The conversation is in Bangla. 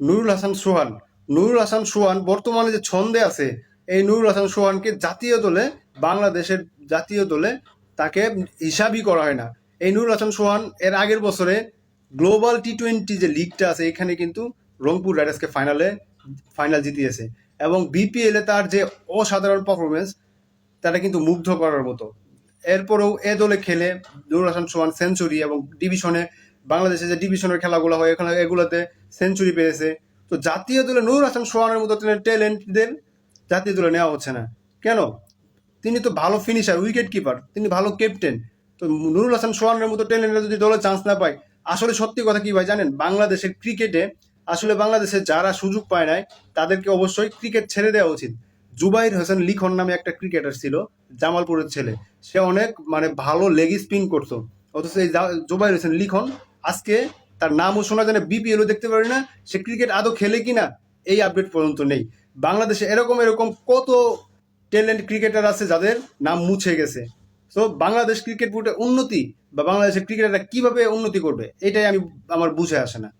নুরুল হাসান সোহান। নুরুল হাসান সোহান বর্তমানে যে ছন্দে আছে, এই নুরুল হাসান সোহানকে জাতীয় দলে, বাংলাদেশের জাতীয় দলে তাকে হিসাবই করা হয় না। এই নুরুল হাসান সোহান এর আগের বছরে গ্লোবাল টি টোয়েন্টি যে লিগটা আছে, এখানে কিন্তু রংপুর রাইডার্সকে ফাইনালে ফাইনাল জিতিয়েছে। এবং বিপিএলে তার যে অসাধারণ পারফরমেন্স তারা কিন্তু মুগ্ধ করার মতো। এরপরেও এ দলে খেলে নুরুল হাসান সোহান সেঞ্চুরি এবং ডিভিশনে বাংলাদেশে যে ডিভিশনের খেলাগুলো হয়, এখানে এগুলোতে সেঞ্চুরি পেয়েছে। তো জাতীয় দলে নুরুল হাসান, সোহানের মতো ট্যালেন্টদের জাতীয় দলে নেওয়া হচ্ছে না। কেন? তিনি তো ভালো ফিনিশার উইকেট কিপার তিনি ভালো ক্যাপ্টেন তো নুরুল হাসান, সোহানের মতো ট্যালেন্টের যদি দলে চান্স না পায়, আসলে সত্যি কথা কি ভাই জানেন? বাংলাদেশের ক্রিকেটে আসলে বাংলাদেশে যারা সুযোগ পায় নাই, তাদেরকে অবশ্যই ক্রিকেট ছেড়ে দেওয়া উচিত। জুবাইর হোসেন লিখন নামে একটা ক্রিকেটার ছিল, জামালপুরের ছেলে। সে অনেক মানে ভালো লেগ স্পিন করতো। অথচ এই জুবাইর হোসেন লিখন আজকে তার নামও শোনা যায় না বিপিএলও দেখতে পারি না, সে ক্রিকেট আদৌ খেলে কি না এই আপডেট পর্যন্ত নেই। বাংলাদেশে এরকম এরকম কত ট্যালেন্ট ক্রিকেটার আছে যাদের নাম মুছে গেছে। তো বাংলাদেশ ক্রিকেট বোর্ডের উন্নতি বা বাংলাদেশের ক্রিকেটাররা কীভাবে উন্নতি করবে, এটাই আমি, আমার বুঝে আসে না।